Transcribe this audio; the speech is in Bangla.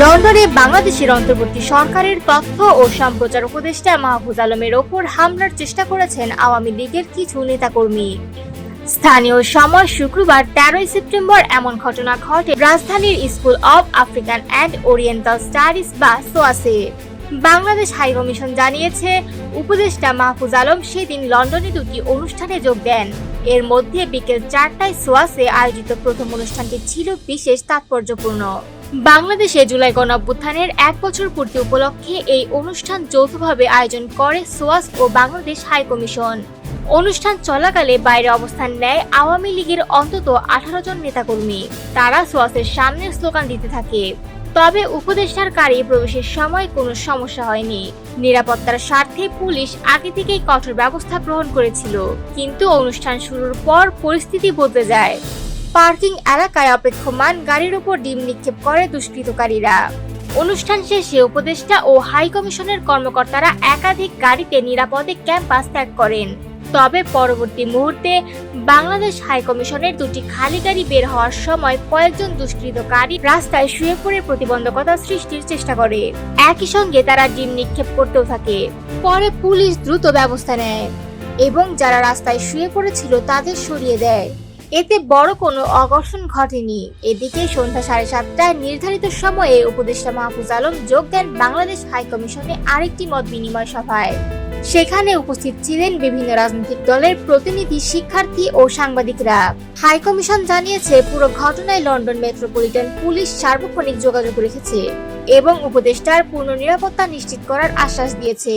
লন্ডনে বাংলাদেশের অন্তর্বর্তী সরকারের তথ্য ও সম্প্রচার উপদেষ্টা মাহফুজ আলমের ওপর হামলার চেষ্টা করেছেন আওয়ামী লীগের কিছু নেতাকর্মী। স্থানীয় সময় শুক্রবার তেরোই সেপ্টেম্বর এমন ঘটনা ঘটে রাজধানীর school of African and Oriental studies বা সোয়াসে। বাংলাদেশ হাই কমিশন জানিয়েছে, উপদেষ্টা মাহফুজ আলম সেদিন লন্ডনে দুটি অনুষ্ঠানে যোগ দেন। এর মধ্যে বিকেল চারটায় সোয়াসে আয়োজিত প্রথম অনুষ্ঠানটি ছিল বিশেষ তাৎপর্যপূর্ণ। বাংলাদেশে জুলাই গণঅভ্যুত্থানের এক বছর পূর্তি উপলক্ষে এই অনুষ্ঠান যৌথভাবে আয়োজন করে সোয়াস ও বাংলাদেশ হাই কমিশন। অনুষ্ঠান চলাকালে বাইরে অবস্থান নেয় আওয়ামী লীগের অন্তত আঠারো জন নেতাকর্মী। তারা সোয়াসের সামনে স্লোগান দিতে থাকে। তবে উপদেষ্টার গাড়ি প্রবেশের সময় কোনো সমস্যা হয়নি। নিরাপত্তার স্বার্থে পুলিশ আগে থেকেই কঠোর ব্যবস্থা গ্রহণ করেছিল। কিন্তু অনুষ্ঠান শুরুর পর পরিস্থিতি বদলে যায়। পার্কিং এলাকায় অপেক্ষমান গাড়ির উপর ডিম নিক্ষেপ করে দুষ্কৃতকারীরা। অনুষ্ঠান শেষে উপদেষ্টা ও হাই কমিশনের কর্মকর্তারা একাধিক গাড়িতে নিরাপদে ক্যাম্পাস ত্যাগ করেন। তবে পরবর্তী মুহূর্তে বাংলাদেশ হাই কমিশনের দুটি খালি গাড়ি বের হওয়ার সময় কয়েকজন দুষ্কৃতকারী রাস্তায় শুয়ে পড়ে প্রতিবন্ধকতা সৃষ্টির চেষ্টা করে। একই সঙ্গে তারা ডিম নিক্ষেপ করতেও থাকে। পরে পুলিশ দ্রুত ব্যবস্থা নেয় এবং যারা রাস্তায় শুয়ে পড়েছিল তাদের সরিয়ে দেয়। এতে বড় কোনো অঘর্ষণ ঘটেনি। এদিকে সন্ধ্যা সাড়ে সাতটায় নির্ধারিত সময়ে উপদেষ্টা মাহফুজ আলম যোগ দেন বাংলাদেশ হাই কমিশনে আরেকটি মত বিনিময় সভায়। সেখানে উপস্থিত ছিলেন বিভিন্ন রাজনৈতিক দলের প্রতিনিধি, শিক্ষার্থী ও সাংবাদিকরা। হাই কমিশন জানিয়েছে, পুরো ঘটনায় লন্ডন মেট্রোপলিটন পুলিশ সার্বক্ষণিক যোগাযোগ রেখেছে এবং উপদেষ্টার পূর্ণ নিরাপত্তা নিশ্চিত করার আশ্বাস দিয়েছে।